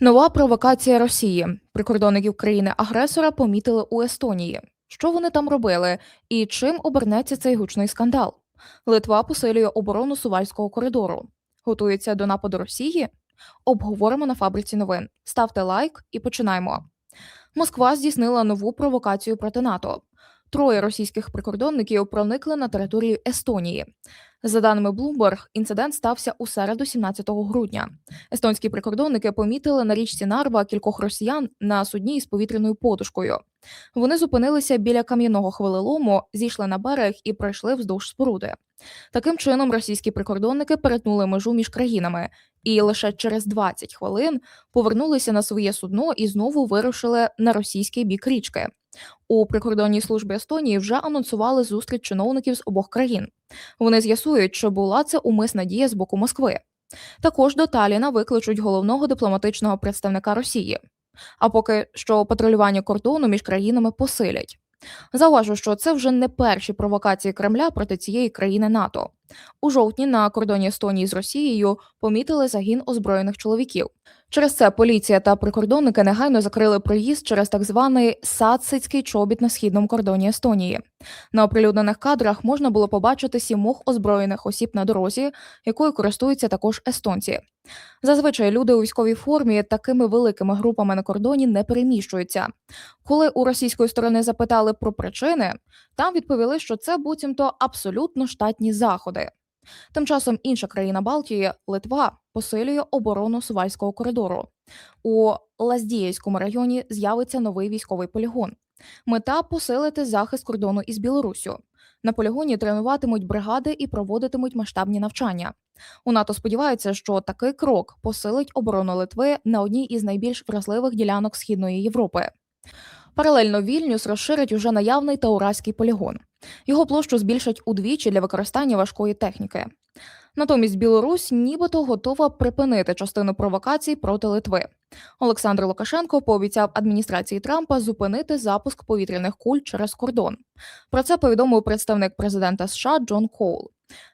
Нова провокація Росії. Прикордонників країни-агресора помітили у Естонії. Що вони там робили і чим обернеться цей гучний скандал? Литва посилює оборону Сувальського коридору. Готується до нападу Росії? Обговоримо на фабриці новин. Ставте лайк і починаємо. Москва здійснила нову провокацію проти НАТО. Троє російських прикордонників проникли на територію Естонії. За даними Bloomberg, інцидент стався у середу, 17 грудня. Естонські прикордонники помітили на річці Нарва кількох росіян на судні із повітряною подушкою. Вони зупинилися біля кам'яного хвилелому, зійшли на берег і пройшли вздовж споруди. Таким чином, російські прикордонники перетнули межу між країнами і лише через 20 хвилин повернулися на своє судно і знову вирушили на російський бік річки. У прикордонній службі Естонії вже анонсували зустріч чиновників з обох країн. Вони з'ясують, чи була це умисна дія з боку Москви. Також до Таліна викличуть головного дипломатичного представника Росії. А поки що патрулювання кордону між країнами посилять. Зауважу, що це вже не перші провокації Кремля проти цієї країни НАТО. У жовтні на кордоні Естонії з Росією помітили загін озброєних чоловіків. Через це поліція та прикордонники негайно закрили проїзд через так званий садцицький чобіт на східному кордоні Естонії. На оприлюднених кадрах можна було побачити сімох озброєних осіб на дорозі, якою користуються також естонці. Зазвичай люди у військовій формі такими великими групами на кордоні не переміщуються. Коли у російської сторони запитали про причини, там відповіли, що це буцімто абсолютно штатні заходи. Тим часом інша країна Балтії, Литва, посилює оборону Сувальського коридору. У Лаздієвському районі з'явиться новий військовий полігон. Мета посилити захист кордону із Білоруссю. На полігоні тренуватимуть бригади і проводитимуть масштабні навчання. У НАТО сподіваються, що такий крок посилить оборону Литви на одній із найбільш вразливих ділянок Східної Європи. Паралельно Вільнюс розширить уже наявний Таураський полігон. Його площу збільшать удвічі для використання важкої техніки. Натомість Білорусь нібито готова припинити частину провокацій проти Литви. Олександр Лукашенко пообіцяв адміністрації Трампа зупинити запуск повітряних куль через кордон. Про це повідомив представник президента США Джон Коул.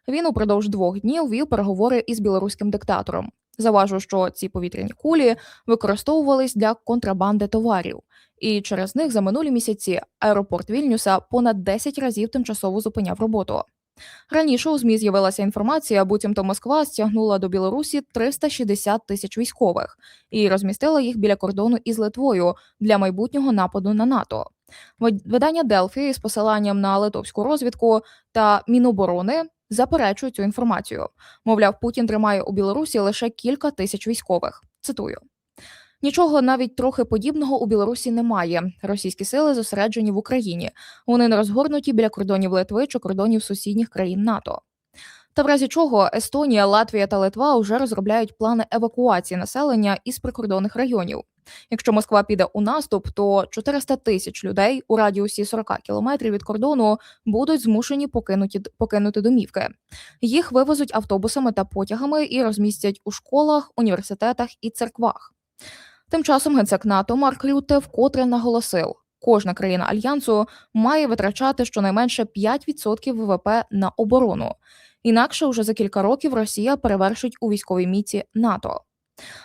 Він упродовж двох днів вів переговори із білоруським диктатором. Заважу, що ці повітряні кулі використовувались для контрабанди товарів, і через них за минулі місяці аеропорт Вільнюса понад 10 разів тимчасово зупиняв роботу. Раніше у ЗМІ з'явилася інформація, буцімто Москва стягнула до Білорусі 360 тисяч військових і розмістила їх біля кордону із Литвою для майбутнього нападу на НАТО. Видання Делфі з посиланням на литовську розвідку та Міноборони заперечують цю інформацію. Мовляв, Путін тримає у Білорусі лише кілька тисяч військових. Цитую. Нічого навіть трохи подібного у Білорусі немає. Російські сили зосереджені в Україні. Вони не розгорнуті біля кордонів Литви чи кордонів сусідніх країн НАТО. Та в разі чого Естонія, Латвія та Литва вже розробляють плани евакуації населення із прикордонних районів. Якщо Москва піде у наступ, то 400 тисяч людей у радіусі 40 кілометрів від кордону будуть змушені покинути, покинути домівки. Їх вивезуть автобусами та потягами і розмістять у школах, університетах і церквах. Тим часом генсек НАТО Марк Рюте вкотре наголосив, кожна країна альянсу має витрачати щонайменше 5% ВВП на оборону. Інакше вже за кілька років Росія перевершить у військовій міці НАТО.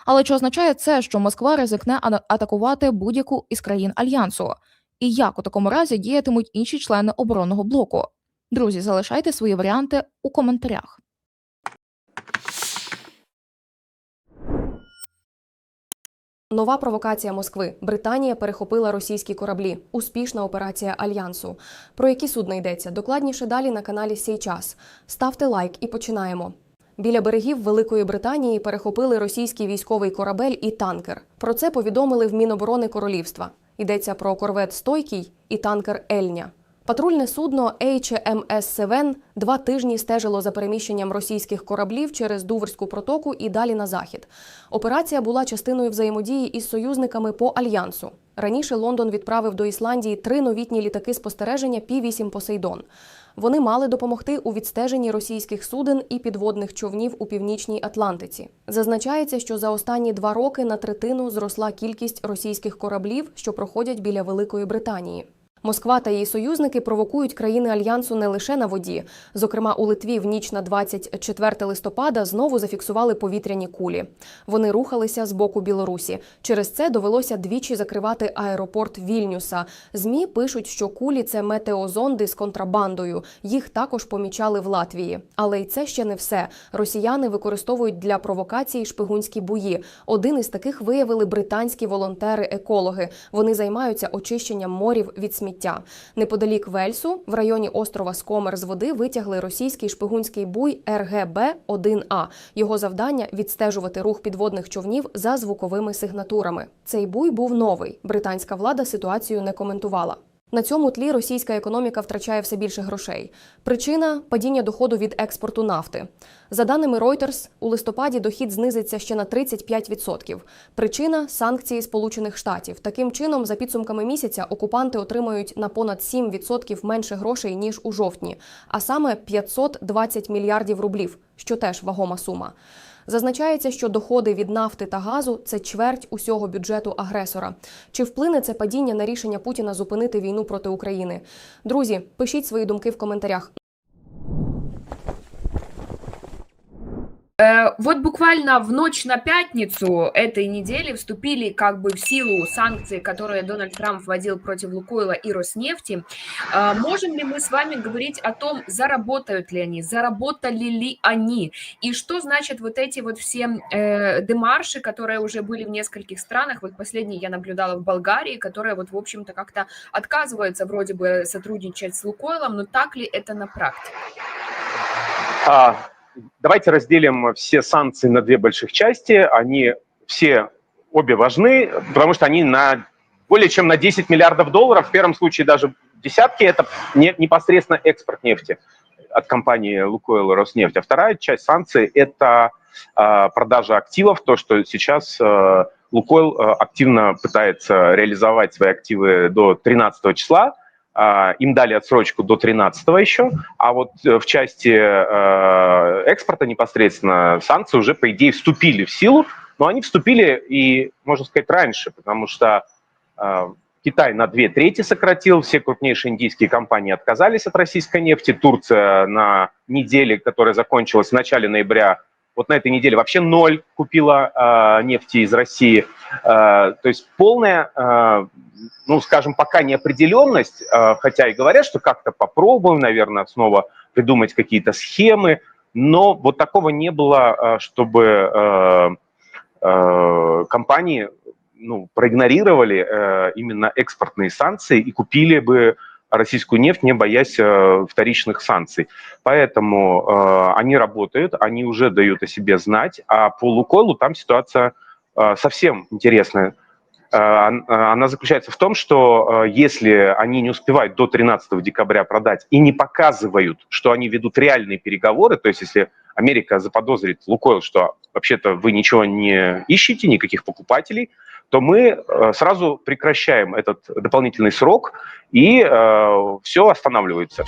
Але чи означає це, що Москва ризикне атакувати будь-яку із країн альянсу? І як у такому разі діятимуть інші члени оборонного блоку? Друзі, залишайте свої варіанти у коментарях. Нова провокація Москви. Британія перехопила російські кораблі. Успішна операція альянсу. Про які судна йдеться? Докладніше далі на каналі Сей час. Ставте лайк і починаємо. Біля берегів Великої Британії перехопили російський військовий корабель і танкер. Про це повідомили в Міноборони Королівства. Йдеться про корвет Стойкий і танкер Ельня. Патрульне судно HMS Севен два тижні стежило за переміщенням російських кораблів через Дуврську протоку і далі на захід. Операція була частиною взаємодії із союзниками по альянсу. Раніше Лондон відправив до Ісландії три новітні літаки спостереження Пі-8 Посейдон. Вони мали допомогти у відстеженні російських суден і підводних човнів у північній Атлантиці. Зазначається, що за останні два роки на третину зросла кількість російських кораблів, що проходять біля Великої Британії. Москва та її союзники провокують країни альянсу не лише на воді. Зокрема, у Литві в ніч на 24 листопада знову зафіксували повітряні кулі. Вони рухалися з боку Білорусі. Через це довелося двічі закривати аеропорт Вільнюса. Змі пишуть, що кулі це метеозонди з контрабандою. Їх також помічали в Латвії. Але й це ще не все. Росіяни використовують для провокації шпигунські бої. Один із таких виявили британські волонтери-екологи. Вони займаються очищенням морів від сміття. Неподалік Вельсу, в районі острова Скомер з води витягли російський шпигунський буй РГБ-1А. Його завдання відстежувати рух підводних човнів за звуковими сигнатурами. Цей буй був новий. Британська влада ситуацію не коментувала. На цьому тлі російська економіка втрачає все більше грошей. Причина падіння доходу від експорту нафти. За даними Reuters, у листопаді дохід знизиться ще на 35%. Причина санкції Сполучених Штатів. Таким чином, за підсумками місяця, окупанти отримають на понад 7% менше грошей ніж у жовтні, а саме 520 мільярдів рублів, що теж вагома сума. Зазначається, що доходи від нафти та газу це чверть усього бюджету агресора. Чи вплине це падіння на рішення Путіна зупинити війну проти України? Друзі, пишіть свої думки в коментарях. Вот буквально в ночь на пятницу этой недели вступили как бы в силу санкции, которые Дональд Трамп вводил против Лукойла и Роснефти. Э, Можем ли мы с вами говорить о том, заработают ли они, заработали ли они, и что значит вот эти вот все э, демарши, которые уже были в нескольких странах, вот последний я наблюдала в Болгарии, которые вот в общем-то как-то отказываются вроде бы сотрудничать с Лукойлом, но так ли это на практике? А, Давайте разделим все санкции на две больших части. Они все обе важны, потому что они на более чем на 10 миллиардов долларов, в первом случае даже десятки, это не, непосредственно экспорт нефти от компании Лукойл Роснефть. А вторая часть санкций – это а, продажа активов, то, что сейчас а, Лукойл а, активно пытается реализовать свои активы до 13 числа, им дали отсрочку до 13 еще, а вот э, в части э, экспорта непосредственно санкции уже, по идее, вступили в силу, но они вступили и, можно сказать, раньше, потому что э, Китай на две трети сократил, все крупнейшие индийские компании отказались от российской нефти, Турция на неделе, которая закончилась в начале ноября, вот на этой неделе вообще ноль купила э, нефти из России. Э, то есть полная, э, ну, скажем, пока неопределенность, э, хотя и говорят, что как-то попробуем, наверное, снова придумать какие-то схемы, но вот такого не было, чтобы э, э, компании ну, проигнорировали э, именно экспортные санкции и купили бы российскую нефть, не боясь э, вторичных санкций. Поэтому э, они работают, они уже дают о себе знать, а по Лукойлу там ситуация э, совсем интересная. Он- Она заключается в том, что если они не успевают до 13 декабря продать и не показывают, что они ведут реальные переговоры, то есть если Америка заподозрит Лукойл, что вообще-то вы ничего не ищете, никаких покупателей, то мы э, сразу прекращаем этот дополнительный срок, и все останавливается.